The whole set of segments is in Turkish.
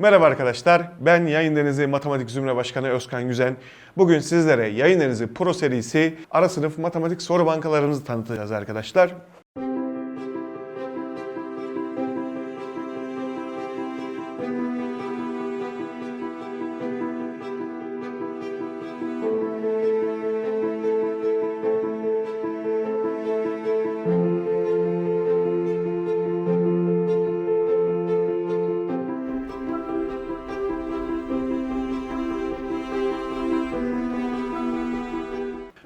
Merhaba arkadaşlar, ben Yayın Denizi Matematik Zümre Başkanı Özkan Güzen. Bugün sizlere Yayın Denizi Pro serisi ara sınıf matematik soru bankalarımızı tanıtacağız arkadaşlar.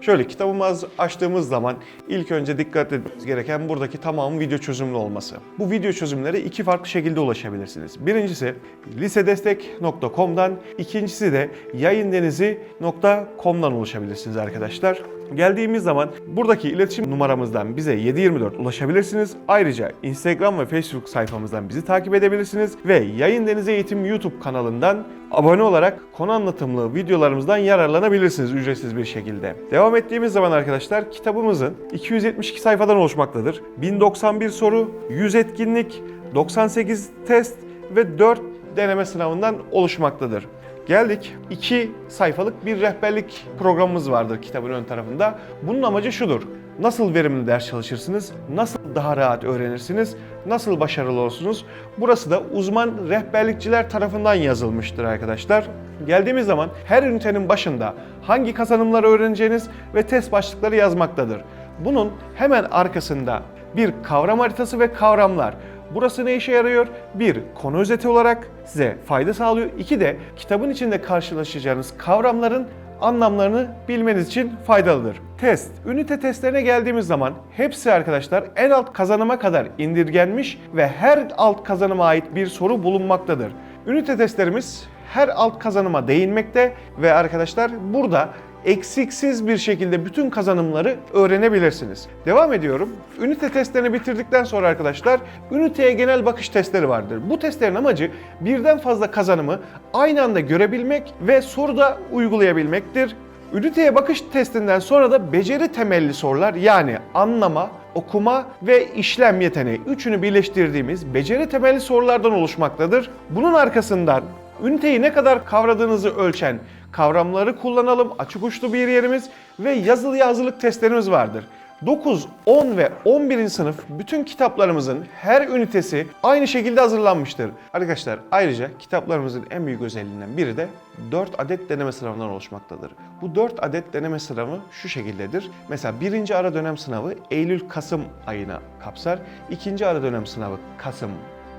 Şöyle kitabımız açtığımız zaman ilk önce dikkat etmemiz gereken buradaki tamamı video çözümlü olması. Bu video çözümlere iki farklı şekilde ulaşabilirsiniz. Birincisi lisedestek.com'dan, ikincisi de yayındenizi.com'dan ulaşabilirsiniz arkadaşlar. Geldiğimiz zaman buradaki iletişim numaramızdan bize 724 ulaşabilirsiniz. Ayrıca Instagram ve Facebook sayfamızdan bizi takip edebilirsiniz ve Yayın Denizi Eğitim YouTube kanalından abone olarak konu anlatımlı videolarımızdan yararlanabilirsiniz ücretsiz bir şekilde. Devam ettiğimiz zaman arkadaşlar kitabımızın 272 sayfadan oluşmaktadır. 1091 soru, 100 etkinlik, 98 test ve 4 deneme sınavından oluşmaktadır. Geldik 2 sayfalık bir rehberlik programımız vardır kitabın ön tarafında. Bunun amacı şudur. Nasıl verimli ders çalışırsınız? Nasıl daha rahat öğrenirsiniz? Nasıl başarılı olursunuz? Burası da uzman rehberlikçiler tarafından yazılmıştır arkadaşlar. Geldiğimiz zaman her ünitenin başında hangi kazanımları öğreneceğiniz ve test başlıkları yazmaktadır. Bunun hemen arkasında bir kavram haritası ve kavramlar. Burası ne işe yarıyor? Bir, konu özeti olarak size fayda sağlıyor. İki de kitabın içinde karşılaşacağınız kavramların anlamlarını bilmeniz için faydalıdır. Test. Ünite testlerine geldiğimiz zaman hepsi arkadaşlar en alt kazanıma kadar indirgenmiş ve her alt kazanıma ait bir soru bulunmaktadır. Ünite testlerimiz her alt kazanıma değinmekte ve arkadaşlar burada eksiksiz bir şekilde bütün kazanımları öğrenebilirsiniz. Devam ediyorum. Ünite testlerini bitirdikten sonra arkadaşlar üniteye genel bakış testleri vardır. Bu testlerin amacı birden fazla kazanımı aynı anda görebilmek ve soruda uygulayabilmektir. Üniteye bakış testinden sonra da beceri temelli sorular yani anlama, okuma ve işlem yeteneği üçünü birleştirdiğimiz beceri temelli sorulardan oluşmaktadır. Bunun arkasından üniteyi ne kadar kavradığınızı ölçen kavramları kullanalım, açık uçlu bir yerimiz ve yazılı hazırlık testlerimiz vardır. 9, 10 ve 11. sınıf bütün kitaplarımızın her ünitesi aynı şekilde hazırlanmıştır. Arkadaşlar ayrıca kitaplarımızın en büyük özelliğinden biri de 4 adet deneme sınavından oluşmaktadır. Bu 4 adet deneme sınavı şu şekildedir. Mesela birinci ara dönem sınavı Eylül-Kasım ayına kapsar. İkinci ara dönem sınavı Kasım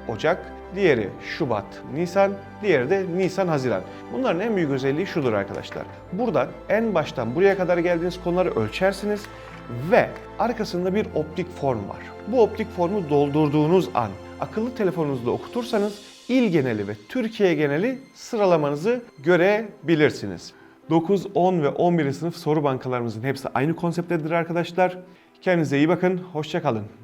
Ocak, diğeri Şubat, Nisan, diğeri de Nisan, Haziran. Bunların en büyük özelliği şudur arkadaşlar. Buradan en baştan buraya kadar geldiğiniz konuları ölçersiniz ve arkasında bir optik form var. Bu optik formu doldurduğunuz an akıllı telefonunuzda okutursanız il geneli ve Türkiye geneli sıralamanızı görebilirsiniz. 9, 10 ve 11. sınıf soru bankalarımızın hepsi aynı konsepttedir arkadaşlar. Kendinize iyi bakın, hoşçakalın.